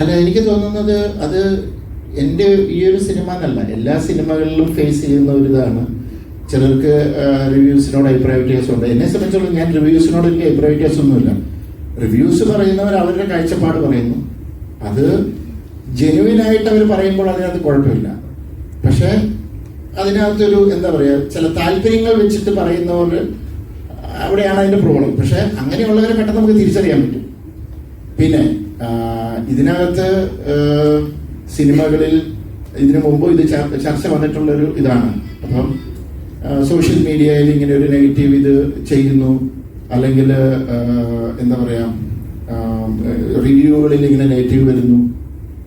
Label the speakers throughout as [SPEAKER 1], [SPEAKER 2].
[SPEAKER 1] അല്ല എനിക്ക് തോന്നുന്നത് അത് എന്റെ ഈ ഒരു സിനിമ എന്നല്ല. എല്ലാ സിനിമകളിലും ഫേസ് ചെയ്യുന്ന ഒരു ഇതാണ്. ചിലർക്ക് റിവ്യൂസിനോട് അഭിപ്രായ വ്യത്യാസമുണ്ട്. എന്നെ സംബന്ധിച്ചോളം ഞാൻ റിവ്യൂസിനോട് എനിക്ക് അഭിപ്രായ വ്യത്യാസമൊന്നുമില്ല. റിവ്യൂസ് പറയുന്നവർ അവരുടെ കാഴ്ചപ്പാട് പറയുന്നു. അത് ജെനുവിൻ ആയിട്ട് അവർ പറയുമ്പോൾ അതിനകത്ത് കുഴപ്പമില്ല. പക്ഷേ അതിനകത്തൊരു എന്താ പറയുക ചില താല്പര്യങ്ങൾ വെച്ചിട്ട് പറയുന്നവർ അവിടെയാണ് അതിന്റെ പ്രോബ്ലം പക്ഷെ അങ്ങനെയുള്ളവരെ പെട്ടെന്ന് നമുക്ക് തിരിച്ചറിയാൻ പറ്റും. പിന്നെ ഇതിനകത്ത് സിനിമകളിൽ ഇതിനു മുമ്പ് ഇത് ചർച്ച വന്നിട്ടുള്ളൊരു ഇതാണ്. അപ്പം സോഷ്യൽ മീഡിയയിൽ ഇങ്ങനെ ഒരു നെഗറ്റീവ് ഇത് ചെയ്യുന്നു. അല്ലെങ്കിൽ എന്താ പറയാ റിവ്യൂകളിൽ ഇങ്ങനെ നെഗറ്റീവ് വരുന്നു.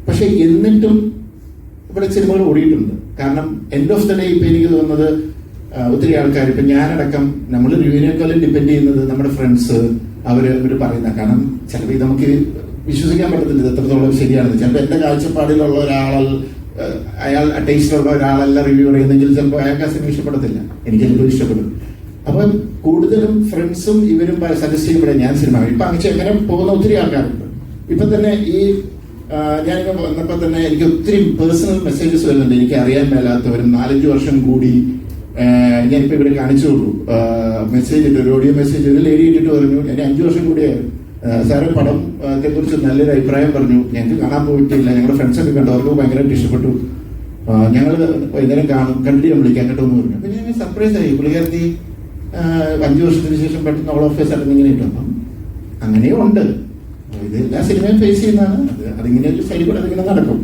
[SPEAKER 1] പക്ഷെ എന്നിട്ടും ഇവിടെ സിനിമകൾ ഓടിയിട്ടുണ്ട്. കാരണം എൻഡ് ഓഫ് ദ ഡേ ഇപ്പൊ എനിക്ക് തോന്നുന്നത് ഒത്തിരി ആൾക്കാർ ഇപ്പൊ ഞാനടക്കം നമ്മൾ റിവ്യൂവിനേക്കാളും ഡിപ്പെൻഡ് ചെയ്യുന്നത് നമ്മുടെ ഫ്രണ്ട്സ് അവർ അവർ പറയുന്ന കാരണം ചിലപ്പോൾ നമുക്ക് വിശ്വസിക്കാൻ പറ്റത്തില്ല എത്രത്തോളം ശരിയാണെന്ന്. ചിലപ്പോൾ എന്റെ കാഴ്ചപ്പാടിലുള്ള ഒരാൾ അയാൾ ടേസ്റ്റിലുള്ള ഒരാളല്ല റിവ്യൂ പറയുന്നെങ്കിൽ ചിലപ്പോൾ അയാൾക്ക് ആ സിനിമ ഇഷ്ടപ്പെടത്തില്ല. എനിക്ക് ചിലപ്പോൾ ഇഷ്ടപ്പെടും. അപ്പൊ കൂടുതലും ഫ്രണ്ട്സും ഇവരും സജസ്റ്റ് ചെയ്യുമ്പോഴേ ഞാൻ സിനിമ. ഇപ്പൊ അങ്ങനെ അങ്ങനെ പോകുന്ന ഒത്തിരി ആൾക്കാരുണ്ട്. ഇപ്പൊ തന്നെ ഈ ഞാൻ ഞാനിപ്പോ വന്നപ്പോ തന്നെ എനിക്ക് ഒത്തിരി പേഴ്സണൽ മെസ്സേജസ് വരുന്നുണ്ട്. എനിക്ക് അറിയാൻ മേലാത്തവരും നാലഞ്ച് വർഷം കൂടി ഞാനിപ്പോ ഇവിടെ കൊടുക്കും മെസ്സേജ് ഇട്ട് ഒരു ഓഡിയോ മെസ്സേജ് ഒരു ലേഡി ഇട്ടിട്ട് പറഞ്ഞു എന്നെ അഞ്ചു വർഷം കൂടിയായി സാറ് പടം കുറിച്ച് നല്ലൊരു അഭിപ്രായം പറഞ്ഞു. ഞങ്ങൾക്ക് കാണാൻ പോയിട്ടില്ല. ഞങ്ങളുടെ ഫ്രണ്ട്സ് ഒക്കെ കണ്ടു. അവർക്ക് ഭയങ്കരമായിട്ട് ഇഷ്ടപ്പെട്ടു. ഞങ്ങൾ വൈകുന്നേരം കാണും. കണ്ടിട്ട് വിളിക്കാൻ കേട്ടോ എന്ന് പറഞ്ഞു. പിന്നെ ഞാൻ സർപ്രൈസ് ആയി. പുള്ളിക്കാരത്തി അഞ്ചു വർഷത്തിന് ശേഷം പെട്ടെന്ന് ഓൾ ഓഫീസ് ഇങ്ങനെ ഇട്ടു. അപ്പം അങ്ങനെയും ഉണ്ട്. ഇത് എല്ലാ സിനിമയും ഫേസ് ചെയ്യുന്നതാണ്. അത് അതിങ്ങനെ ഒരു സൈഡിൽ കൂടെ അതിങ്ങനെ നടക്കും.